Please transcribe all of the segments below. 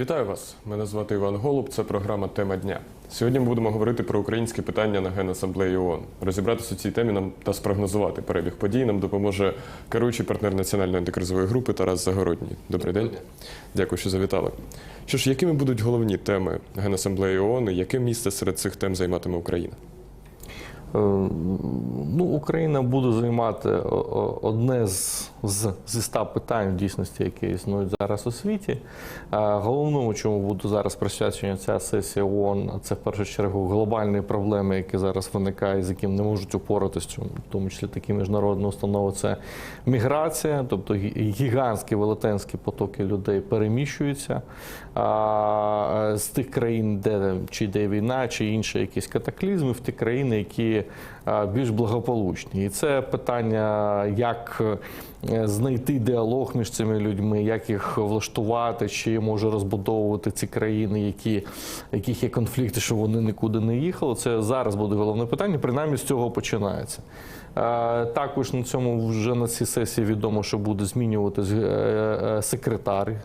Вітаю вас! Мене звати Іван Голуб. Це програма Тема дня. Сьогодні ми будемо говорити про українське питання на Генасамблеї ООН. Розібратися у цій темі нам та спрогнозувати перебіг подій нам допоможе керуючий партнер національної антикризової групи Тарас Загородній. Добрий день. Дякую, що завітали. Що ж, якими будуть головні теми Генасамблеї ООН і яке місце серед цих тем займатиме Україна? Е, Ну, Україна буде займати о- о- одне з, з, зі ста питань в дійсності, які існують зараз у світі. А Головному, чому буде зараз присвячена ця сесія ООН, це в першу чергу глобальні проблеми, які зараз виникають, з якими не можуть упоратися, в тому числі такі міжнародні установи. Це міграція, тобто гігантські велетенські потоки людей переміщуються з тих країн, де чи йде війна, чи інші якісь катаклізми, в ті країни, які а, більш благополучні. І це питання, як е, знайти діалог між цими людьми, як їх влаштувати, чи може розбудовувати ці країни, які, яких є конфлікти, що вони нікуди не їхали. Це зараз буде головне питання. Принаймні з цього починається. Е, Також на цьому вже на цій сесії відомо, що буде змінюватись е, е, секретар.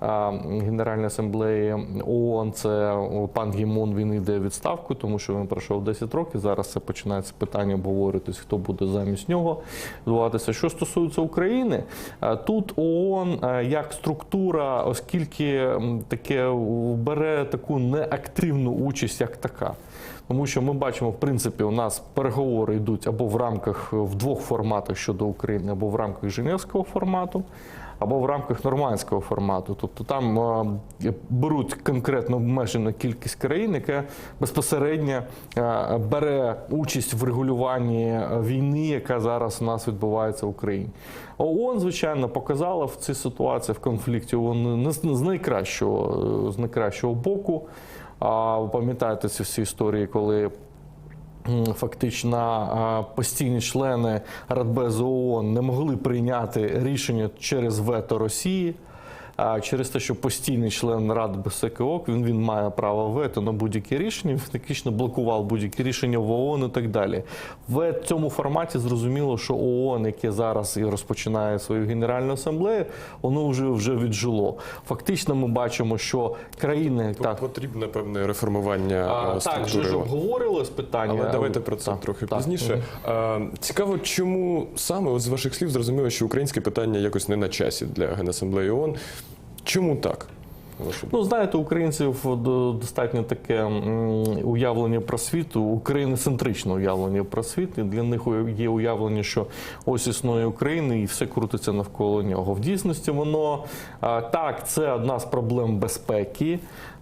Генеральної асамблеї ООН, це пан Гімон, він йде відставку, тому що він пройшов 10 років. Зараз це починається питання обговорюватись, хто буде замість нього відбуватися. Що стосується України, е, тут ООН е, як структура, оскільки таке бере таку неактивну участь, як така. Тому що ми бачимо, в принципі, у нас переговори йдуть або в рамках в двох форматах щодо України, або в рамках Женевського формату, або в рамках нормандського формату. Тобто там е, беруть конкретно обмежену кількість країн, яка безпосередньо е, бере участь в регулюванні е, війни, яка зараз у нас відбувається в Україні. ООН, звичайно, показала в цій ситуації в конфлікті ООН не з найкращого, з найкращого боку. А ви пам'ятаєте ці всі історії, коли фактично постійні члени Радбезу ООН не могли прийняти рішення через вето Росії. А через те, що постійний член Ради безпеки він, він має право вето на будь-які рішення, він фактично блокував будь-які рішення в ООН і так далі. В цьому форматі зрозуміло, що ООН, яке зараз і розпочинає свою генеральну асамблею, воно вже вже віджило. Фактично, ми бачимо, що країни Тут так. потрібне певне реформування А, е, так, вже структури ж ООН. обговорилось питання. Але давайте про це Так, трохи так. пізніше. Е, Цікаво, чому саме з ваших слів зрозуміло, що українське питання якось не на часі для Генасамблеї ООН. Чому так? Ну, знаєте, українців до- достатньо таке уявлення про світ, україноцентричне уявлення про світ. І для них є уявлення, що ось існує Україна і все крутиться навколо нього. В дійсності воно так, це одна з проблем безпеки.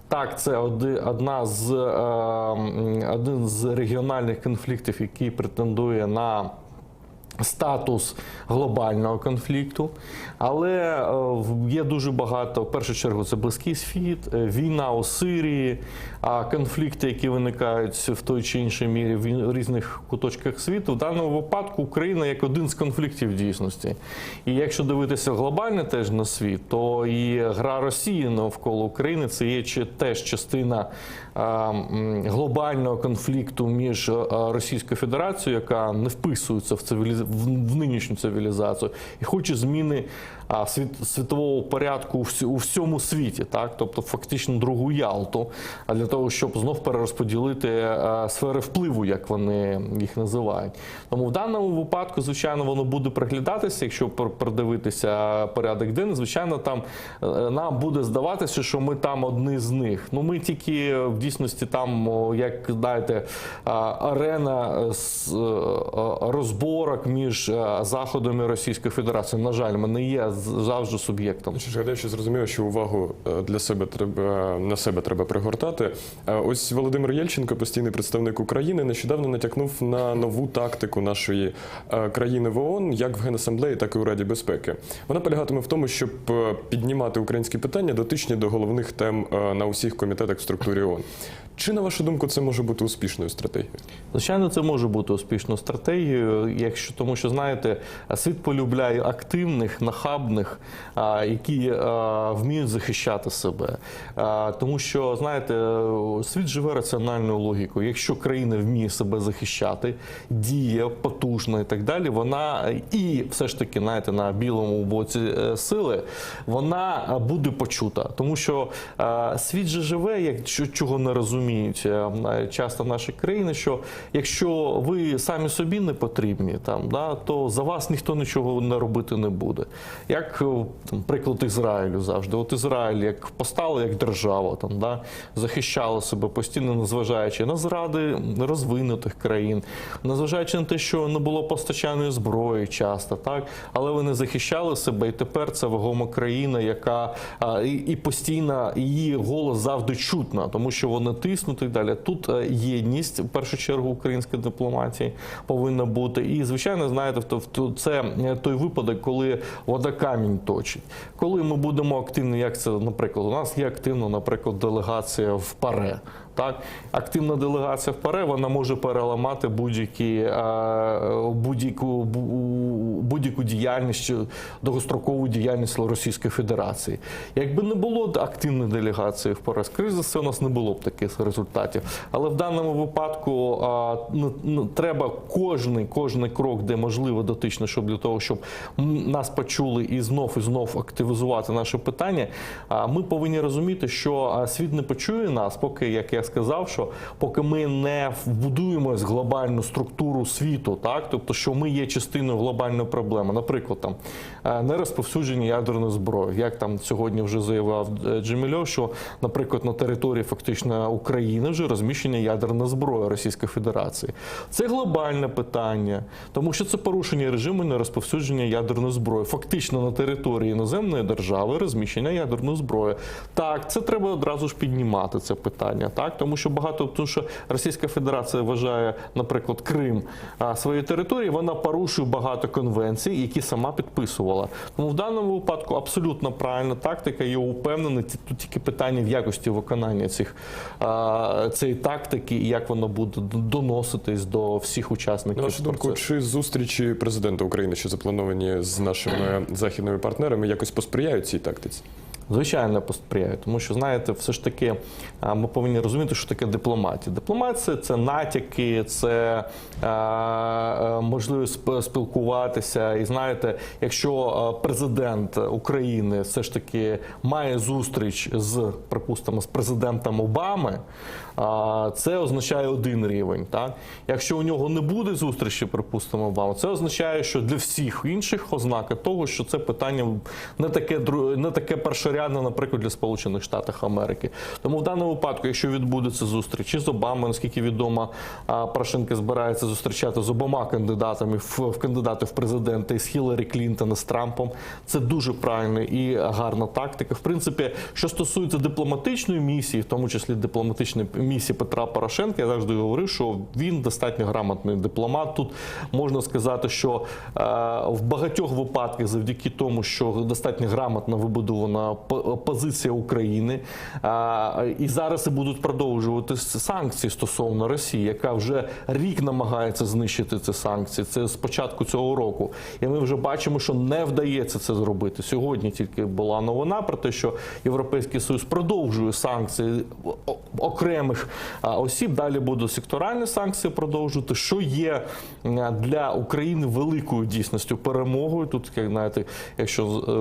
Так, це одна з один з регіональних конфліктів, який претендує на статус глобального конфлікту, але е, є дуже багато. В першу чергу це близький схід, е, війна у Сирії, конфлікти, які виникають в той чи іншій мірі в різних куточках світу. В даному випадку Україна як один з конфліктів дійсності. І якщо дивитися глобально теж на світ, то і гра Росії навколо України це є теж частина глобального конфлікту між е, Російською Федерацією, яка не вписується в цивіліз... в, в нинішню цивілізацію, і хоче зміни а, світ... світового порядку у, всьому світі, так тобто фактично другу Ялту, а для того, щоб знов перерозподілити е, сфери впливу, як вони їх називають. Тому в даному випадку, звичайно, воно буде приглядатися, якщо пр- продивитися порядок денний, звичайно, там е, нам буде здаватися, що ми там одні з них. Ну ми тільки в дійсності там, як знаєте, а, арена е, е, розборок між е, заходом і Російською Федерацією. На жаль, ми не є завжди суб'єктом. Гадаю, що зрозуміло, що увагу е, для себе треба на себе треба пригортати. Е, Ось Володимир Єльченко, постійний представник України, нещодавно натякнув на нову тактику нашої країни в ООН, як в Генасамблеї, так і у Раді безпеки. Вона полягатиме в тому, щоб піднімати українські питання, дотичні до головних тем на усіх комітетах в структурі ООН. Чи на вашу думку це може бути успішною стратегією? Звичайно, це може бути успішною стратегією, якщо тому, що знаєте, світ полюбляє активних, нахабних, які вміють захищати себе. Тому що знаєте, світ живе раціональною логікою. Якщо країна вміє себе захищати, діє потужно і так далі, вона і все ж таки, знаєте, на білому боці е, сили, вона буде почута, тому що світ же живе, як чого не розуміють е, часто наші країни, що якщо ви самі собі не потрібні, там да, то за вас ніхто нічого не робити не буде. Як е, там, приклад Ізраїлю завжди. От Ізраїль як постало як держава, там да захищала себе постійно, незважаючи на зради розвинутих країн, незважаючи на те, що не було постачаної зброї часто, так але вони захищали себе, і тепер це вагома країна, яка а, і, і постійно її голос завжди чутно, тому що вони тиснуть і так далі. Тут е, єдність в першу чергу української дипломатії повинна бути. І звичайно, знаєте, це е, той випадок, коли вода камінь точить. Коли ми будемо активні, як це, наприклад, у нас є активно, наприклад, делегація в ПАРЕ. Так, активна делегація в ПАРЕ вона може переламати будь-які е, будь-яку будь-яку діяльність довгострокову діяльність Російської Федерації. Якби не було активної делегації в ПАРЕ, скоріше за все, у нас не було б таких результатів. Але в даному випадку ну, ну, треба кожний, кожний крок, де можливо дотично, щоб для того, щоб нас почули і знов і знов активізувати наше питання. Ми повинні розуміти, що світ не почує нас, поки, як я сказав, що поки ми не вбудуємось глобальну структуру світу, так тобто, що ми є частиною глобальної проблеми, наприклад, там е, не розповсюдження ядерної зброї, як там сьогодні вже заявив е, Джемільов, що, наприклад, на території фактично України вже розміщення ядерної зброї Російської Федерації. Це глобальне питання, тому що це порушення режиму нерозповсюдження ядерної зброї. Фактично на території іноземної держави розміщення ядерної зброї. Так, це треба одразу ж піднімати це питання, так тому що багато тому що Російська Федерація вважає, наприклад, Крим своєю територією, вона порушує багато конвенцій, які сама підписувала. Тому в даному випадку абсолютно правильна тактика. Я упевнений, тут тільки питання в якості виконання цих цієї тактики і як воно буде доноситись до всіх учасників. На вашу думку, чи зустрічі президента України, що заплановані з нашими західними партнерами, якось посприяють цій тактиці? Звичайно, посприяє, тому що знаєте, все ж таки ми повинні розуміти, що таке дипломатія. Дипломатія це натяки, це е, можливість спілкуватися. І знаєте, якщо президент України все ж таки має зустріч з, припустимо, з президентом Обами, це означає один рівень. Так? Якщо у нього не буде зустрічі, припустимо, Обами, це означає, що для всіх інших ознаки того, що це питання не таке не таке першорядне, наприклад, для Сполучених Штатів Америки. Тому в даному випадку, якщо відбудеться зустріч із Обамою, наскільки відомо, Порошенко збирається зустрічати з обома кандидатами в, кандидати в президенти із Хіларі Клінтон і з Трампом. Це дуже правильна і гарна тактика. В принципі, що стосується дипломатичної місії, в тому числі дипломатичної місії Петра Порошенка, я завжди говорив, що він достатньо грамотний дипломат. Тут можна сказати, що в багатьох випадках, завдяки тому, що достатньо грамотно вибудована позиція України, і зараз і будуть продовжувати санкції стосовно Росії, яка вже рік намагається знищити ці санкції. Це з початку цього року. І ми вже бачимо, що не вдається це зробити. Сьогодні тільки була новина про те, що Європейський Союз продовжує санкції окремих осіб. Далі будуть секторальні санкції продовжувати, що є для України великою дійсністю перемогою. Тут, як знаєте, якщо е,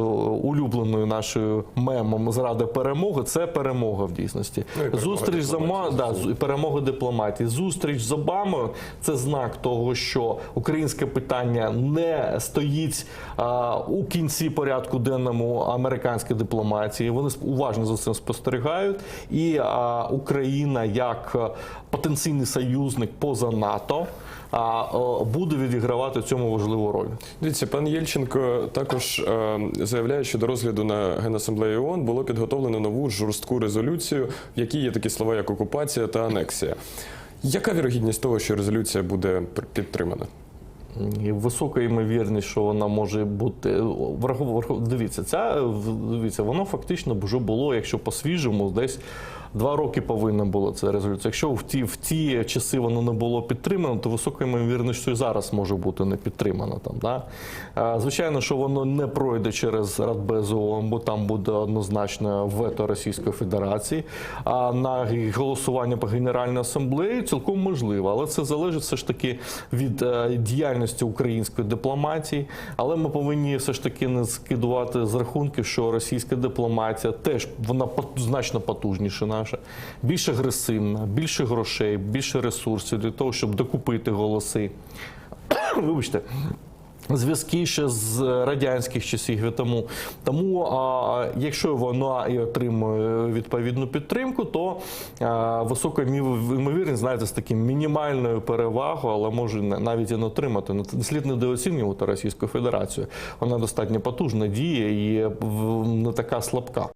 улюбленою нашою мемом зрада перемоги, це перемога в дійсності. Ну, перемога Зустріч з Ома- да, перемога дипломатії. Зустріч з Обамою це знак того, що українське питання не стоїть а, у кінці порядку денному американської дипломатії. Вони уважно за цим спостерігають. І а, Україна як е, потенційний союзник поза НАТО. А буде відігравати в цьому важливу роль. Дивіться, пан Єльченко також е, заявляє, що до розгляду на Генасамблеї ООН було підготовлено нову жорстку резолюцію, в якій є такі слова, як окупація та анексія. Яка вірогідність того, що резолюція буде підтримана? Висока ймовірність, що вона може бути врахов- Дивіться, ця дивіться, воно фактично вже було, якщо по-свіжому, десь Два роки повинна була ця резолюція. Якщо в ті, в ті часи воно не було підтримано, то високою ймовірністю і зараз може бути не підтримано. Там, да? Звичайно, що воно не пройде через Радбез ООН, бо там буде однозначно вето Російської Федерації. А на голосування по Генеральній асамблеї цілком можливо. Але це залежить все ж таки від е, діяльності української дипломатії. Але ми повинні все ж таки не скидувати з рахунків, що російська дипломатія теж вона значно потужніша наша, більш агресивна, більше грошей, більше ресурсів для того, щоб докупити голоси. Вибачте. Зв'язки ще з радянських часів і тому. Тому, а, якщо вона і отримує відповідну підтримку, то а, висока ймовірність, знаєте, з таким мінімальною перевагою, але може не- навіть і не отримати. Ну, це слід недооцінювати Російську Федерацію. Вона достатньо потужна діє і не така слабка.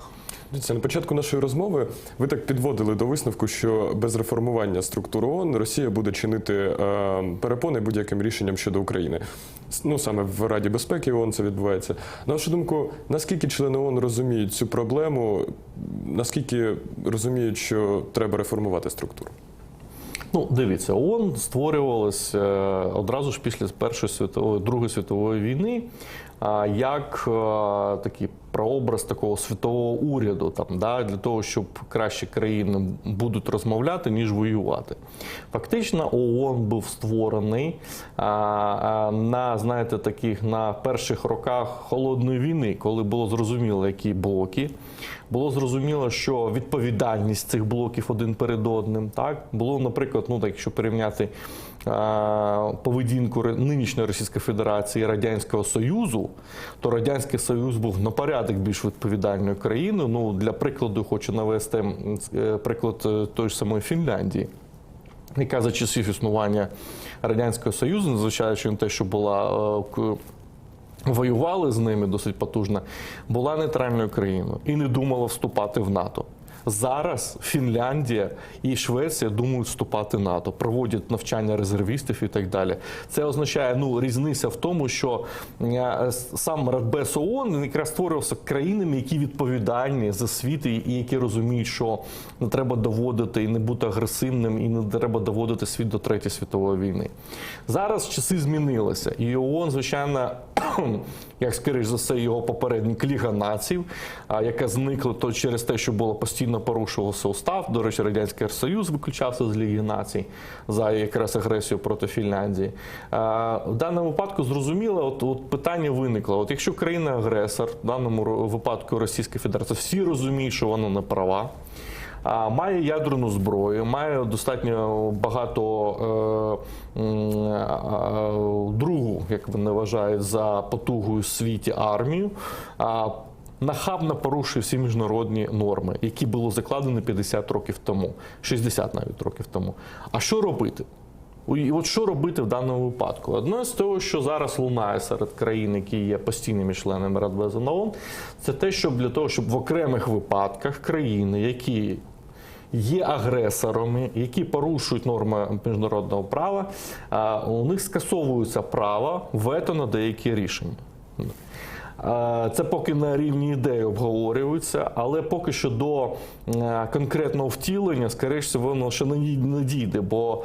Дивіться, на початку нашої розмови ви так підводили до висновку, що без реформування структур ООН Росія буде чинити е, перепони будь-яким рішенням щодо України. Ну саме в Раді безпеки ООН це відбувається. На вашу думку, наскільки члени ООН розуміють цю проблему? Наскільки розуміють, що треба реформувати структуру? Ну, дивіться, ООН створювалась е, одразу ж після Першої світової Другої світової війни, як е, такий прообраз такого світового уряду, там да для того, щоб кращі країни будуть розмовляти ніж воювати. Фактично, ООН був створений на знаєте, таких на перших роках холодної війни, коли було зрозуміло, які блоки. Було зрозуміло, що відповідальність цих блоків один перед одним. Так було, наприклад, ну так якщо порівняти поведінку ре- нинішньої Російської Федерації і Радянського Союзу, то Радянський Союз був на порядок більш відповідальною країною. Ну для прикладу, хочу навести е, приклад е, тої ж самої Фінляндії яка за часів існування Радянського Союзу, незважаючи на те, що була е, воювали з ними досить потужно, була нейтральною країною і не думала вступати в НАТО. Зараз Фінляндія і Швеція думають вступати в НАТО, проводять навчання резервістів і так далі. Це означає ну різниця в тому, що е, сам Радбез ООН якраз створювався країнами, які відповідальні за світ і які розуміють, що не треба доводити і не бути агресивним, і не треба доводити світ до третьої світової війни. Зараз часи змінилися, і ООН, звичайно, як скоріш за все, його попередник Ліга націй, а, яка зникла то через те, що було постійно порушувався устав. До речі, Радянський Союз виключався з Ліги націй за якраз агресію проти Фінляндії. А, В даному випадку зрозуміло, от, от питання виникло. От якщо країна-агресор, в даному випадку Російська Федерація, всі розуміють, що вона не права. Має ядерну зброю, має достатньо багато е, м, а, другу, як вони вважають, за потугою світі армію. Нахабно порушує всі міжнародні норми, які були закладені 50 років тому, 60 навіть років тому. А що робити? І от що робити в даному випадку? Одне з того, що зараз лунає серед країн, які є постійними членами Радбезу ООН, це те, щоб для того, щоб в окремих випадках країни, які є агресорами, які порушують норми міжнародного права, у них скасовується право вето на деякі рішення. Е, Це поки на рівні ідеї обговорюється, але поки що до е, конкретного втілення, скоріше воно ще не ді- дійде, бо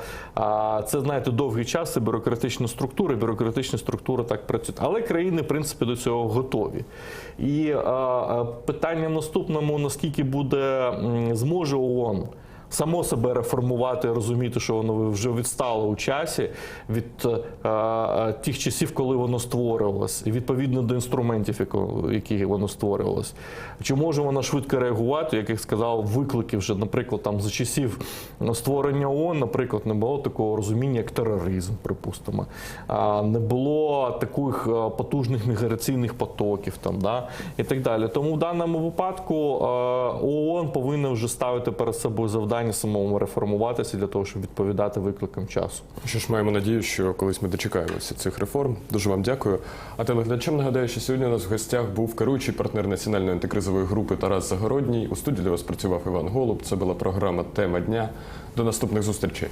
це знаєте довгий час, це бюрократична структура, бюрократичні структури так працюють. Але країни, в принципі, до цього готові. І е, е, питання наступному: наскільки буде зможе ООН само себе реформувати, розуміти, що воно вже відстало у часі від е, е, тих часів, коли воно створювалось, і відповідно до інструментів, які воно створювалось. Чи може воно швидко реагувати, як я сказав, виклики вже, наприклад, там за часів створення ООН, наприклад, не було такого розуміння, як тероризм, припустимо. Не було таких е, потужних міграційних потоків там, да, і так далі. Тому в даному випадку е, ООН повинна вже ставити перед собою завдання самому реформуватися для того, щоб відповідати викликам часу. Що ж, маємо надію, що колись ми дочекаємося цих реформ. Дуже вам дякую. А телеглядачам нагадаю, що сьогодні у нас в гостях був керуючий партнер національної антикризової групи Тарас Загородній. У студії для вас працював Іван Голуб. Це була програма Тема дня. До наступних зустрічей.